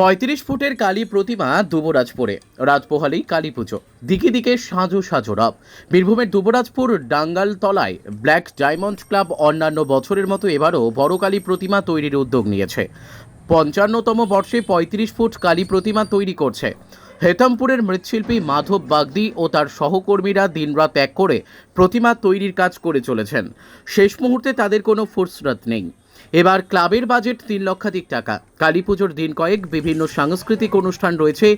পঁয়ত্রিশ ফুটের কালী প্রতিমা দুবরাজপুরে। রাজপোহালি কালী পুজো। দিকে দিকে সাজো সাজো রব। বীরভূমের দুবরাজপুর ডাঙ্গালতলায় ব্ল্যাক ডায়মন্ড ক্লাব অন্যান্য বছরের মতো এবারও বড় কালী প্রতিমা তৈরির উদ্যোগ নিয়েছে। পঞ্চান্নতম বর্ষে পঁয়ত্রিশ ফুট কালী প্রতিমা তৈরি করছে। হেতামপুরের মৃৎশিল্পী মাধব বাগদি ও তার সহকর্মীরা দিনরাত এক করে প্রতিমা তৈরির কাজ করে চলেছেন। শেষ মুহূর্তে তাদের কোনো ফুরসরত নেই। এবার ক্লাবের বাজেট তিন লক্ষাধিক টাকা। কালী পুজোর দিন কয়েক বিভিন্ন সাংস্কৃতিক অনুষ্ঠান রয়েছে।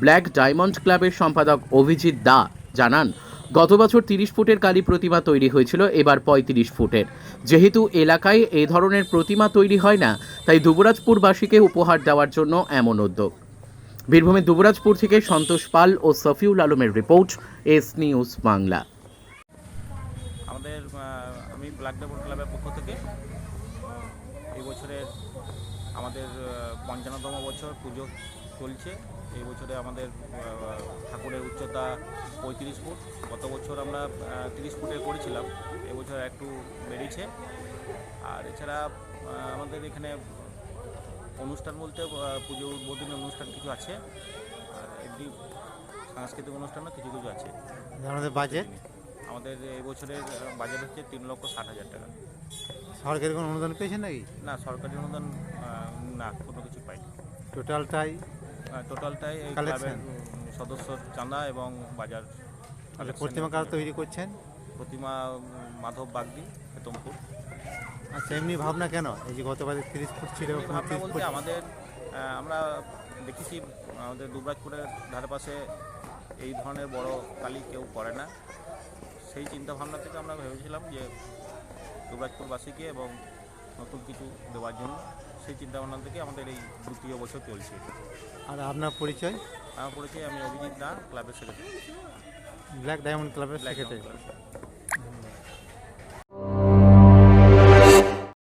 ব্ল্যাক ডায়মন্ড ক্লাবের সম্পাদক অভিজিৎ দা জানান, গত বছর তিরিশ ফুটের কালী প্রতিমা তৈরি হয়েছিল, এবার পঁয়ত্রিশ ফুটের। যেহেতু এলাকায় এই ধরনের প্রতিমা তৈরি হয় না, তাই দুবরাজপুরবাসীকে উপহার দেওয়ার জন্য এমন উদ্যোগ। বীরভূমের দুবরাজপুর থেকে সন্তোষ পাল ও সফিউল আলমের রিপোর্ট, এস নিউজ বাংলা। আমাদের আমি ব্ল্যাক ক্লাবের পক্ষ থেকে বছরের আমাদের পঞ্চান্নতম বছর পুজো চলছে। এই বছরে আমাদের ঠাকুরের উচ্চতা পঁয়ত্রিশ ফুট। গত বছর আমরা তিরিশ ফুটে করেছিলাম। এবছর একটু বেড়েছে। আর এছাড়া আমাদের এখানে অনুষ্ঠান বলতে পুজো উদ্বোধনী অনুষ্ঠান কিছু আছে। আর এমনি সাংস্কৃতিক অনুষ্ঠানও কিছু কিছু আছে। আমাদের বাজেট আমাদের এই বছরের বাজেট হচ্ছে তিন লক্ষ ষাট হাজার টাকা। সরকারি কোনো অনুদান পেয়েছেন নাকি? না সরকারি অনুদান না কোনো কিছু পাইনি। টোটালটাই? টোটালটাই এই? ক্লাবের উম, সদস্যর চাঁদা এবং বাজার আচ্ছা প্রতিমা কারা তৈরি করছেন? প্রতিমা মাধব বাগদি হেতমপুর। আচ্ছা এমনি ভাবনা কেন? এই যে গতবারে তিরিশ ফুট ছিল ভাবনা বলতে আমাদের আমরা দেখেছি আমাদের দুবরাজপুরের ধারে পাশে এই ধরনের বড় কালী কেউ করে না। সেই চিন্তা ভাবনা থেকে আমরা ভেবেছিলাম যে দুবরাজপুরবাসীকে এবং নতুন কিছু দেওয়ার জন্য সেই চিন্তা ভাবনা থেকে আমাদের এই দ্বিতীয় বছর চলছে। আর আপনার পরিচয়? আমার পরিচয় আমি অভিজিৎ দা ক্লাবের সেক্রেটারি ব্ল্যাক ডায়মন্ড ক্লাবের সেক্রেটারি